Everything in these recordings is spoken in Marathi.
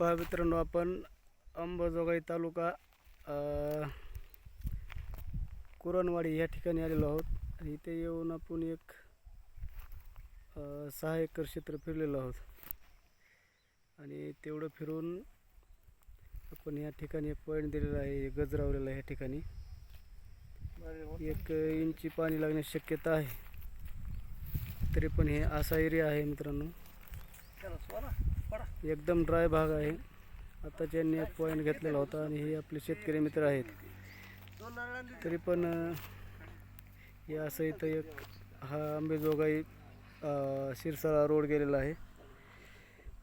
पहा मित्रांनो आपण अंबाजोगाई तालुका कुरणवाडी या ठिकाणी आलेलो आहोत. आणि इथे येऊन आपण एक सहा एकर क्षेत्र फिरलेलो आहोत. आणि तेवढं फिरून आपण या ठिकाणी एक पॉईंट दिलेला आहे गजरावलेला आहे या ठिकाणी. एक इंची पाणी लागण्याची शक्यता आहे. तरी पण हे असा एरिया आहे मित्रांनो. एकदम ड्राय भाग आहे. आता ज्यांनी एक पॉईंट घेतलेला होता आणि हे आपले शेतकरी मित्र आहेत तरी पण हे असं इथं एक हा आंबेजोगाई शिरसाळा रोड गेलेला आहे.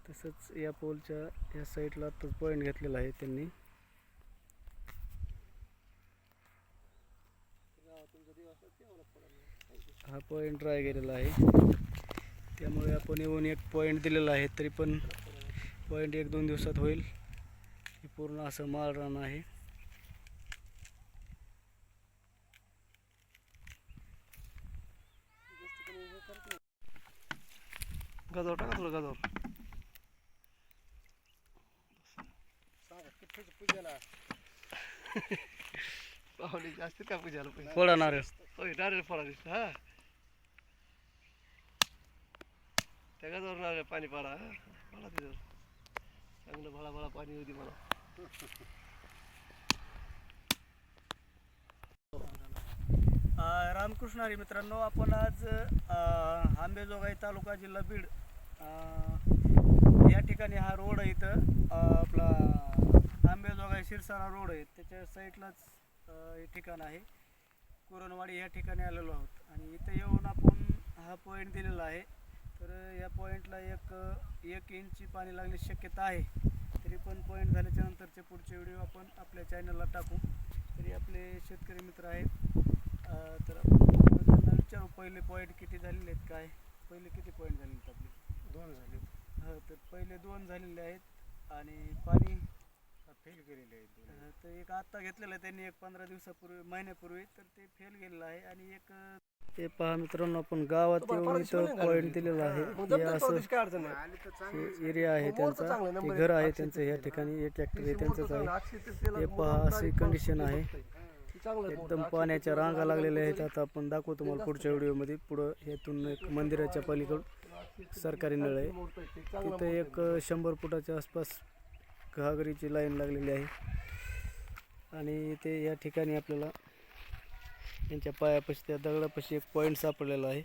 तसंच या पोलच्या या साईडला तो पॉईंट घेतलेला आहे त्यांनी. हा पॉईंट ड्राय गेलेला आहे. त्यामुळे आपण येऊन एक पॉईंट दिलेला आहे तरी पण पॉईंट एक दोन दिवसात होईल. हे पूर्ण असं माळ रान आहे. गाजर टाका थोडं गाजर. पाहुणे जास्त का पूजाला नारळ होय डायरेक्ट फळा दिसतं हा. त्या गाजर पाणी पाडा पाडा तिथं. चांगलं भळा भळा पाणी होती मला. रामकृष्ण हरी मित्रांनो आपण आज आंबेजोगाई तालुका जिल्हा बीड या ठिकाणी हा रोड आहे इथं. आपला आंबेजोगाई शिरसारा रोड आहे. त्याच्या साईडलाच हे ठिकाण आहे. कुरणवाडी या ठिकाणी आलेलो आहोत. आणि इथं येऊन आपण हा पॉईंट दिलेला आहे. तर या पॉईंटला एक एक इंची पाणी लागण्याची शक्यता आहे. तरी पण पॉईंट झाल्याच्या नंतरचे पुढचे व्हिडिओ आपण आपल्या चॅनलला टाकू. तरी आपले शेतकरी मित्र आहेत. तर आपण त्यांना विचारू पहिले पॉईंट किती झालेले आहेत काय? पहिले किती पॉईंट झालेले आहेत आपले? दोन झाले हा तर पहिले दोन झालेले आहेत आणि पाणी फेल केलेले आहेत अं, तर एक आत्ता घेतलेलं आहे त्यांनी एक पंधरा दिवसापूर्वी महिन्यापूर्वी तर ते फेल गेलेलं आहे. आणि एक अं, ते पहा मित्रांनो आपण गावात येऊन इथं पॉईंट दिलेला आहे. हे असं काय अडचण नाही. हे एरिया आहे त्यांचा. ते घर आहे त्यांचं या ठिकाणी हे ट्रॅक्टर आहे. त्यांचंच आहे हे पहा अशी कंडिशन आहे. एकदम पाण्याच्या रांगा लागलेल्या आहेत. आता आपण दाखवू तुम्हाला पुढच्या व्हिडिओमध्ये. पुढं यातून एक मंदिराच्या पलीकडं सरकारी नळ आहे. तिथं एक शंभर फुटाच्या आसपास घागरीची लाईन लागलेली आहे. आणि ते या ठिकाणी आपल्याला यांच्या पायापाशी त्या दगडापाशी एक पॉईंट सापडलेला आहे.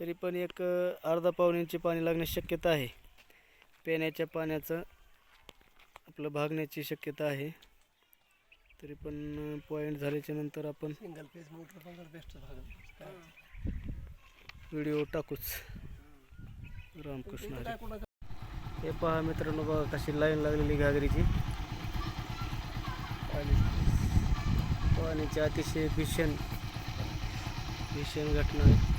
तरी पण एक अर्धा पाऊण इंची पाणी लागण्याची शक्यता आहे. पिण्याच्या पाण्याचं आपलं भागण्याची शक्यता आहे. तरी पण पॉईंट झाल्याच्यानंतर आपण सिंगल फेज मोटर पण बेस्ट व्हिडिओ टाकूच. रामकृष्ण हे पहा मित्रांनो बघा कशी लाईन लागलेली घागरीची. आणि पाण्याची अतिशय भीषण भीषण घटना आहे.